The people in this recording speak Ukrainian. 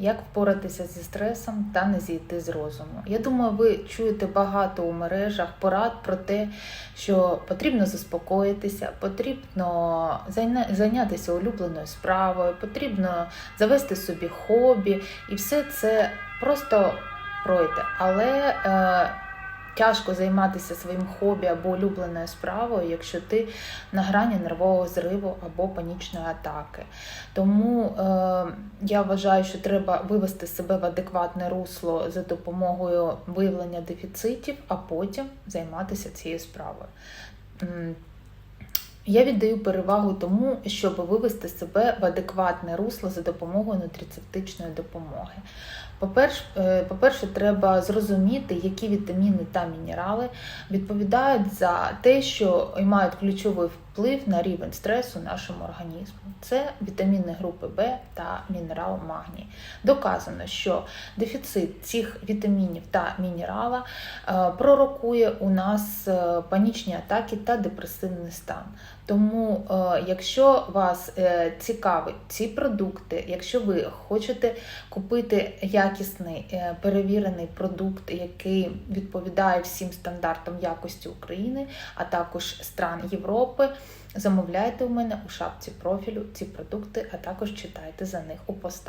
як впоратися зі стресом та не зійти з розуму. Я думаю, ви чуєте багато у мережах порад про те, що потрібно заспокоїтися, потрібно зайнятися улюбленою справою, потрібно завести собі хобі, і все це просто пройде. Але е, тяжко займатися своїм хобі або улюбленою справою, якщо ти на грані нервового зриву або панічної атаки. Тому е, я вважаю, що треба вивести себе в адекватне русло за допомогою виявлення дефіцитів, а потім займатися цією справою. Я віддаю перевагу тому, щоб вивести себе в адекватне русло за допомогою нутрицептичної допомоги. По-перше, по-перше, треба зрозуміти, які вітаміни та мінерали відповідають за те, що мають ключовий вплив на рівень стресу нашому організму. Це вітаміни групи В та мінерал магній. Доказано, що дефіцит цих вітамінів та мінерала е, пророкує у нас е, панічні атаки та депресивний стан. Тому, е, якщо вас цікавить ці продукти, якщо ви хочете купити якісний перевірений продукт, який відповідає всім стандартам якості України, а також стран Європи, замовляйте у мене у шапці профілю ці продукти, а також читайте за них у постах.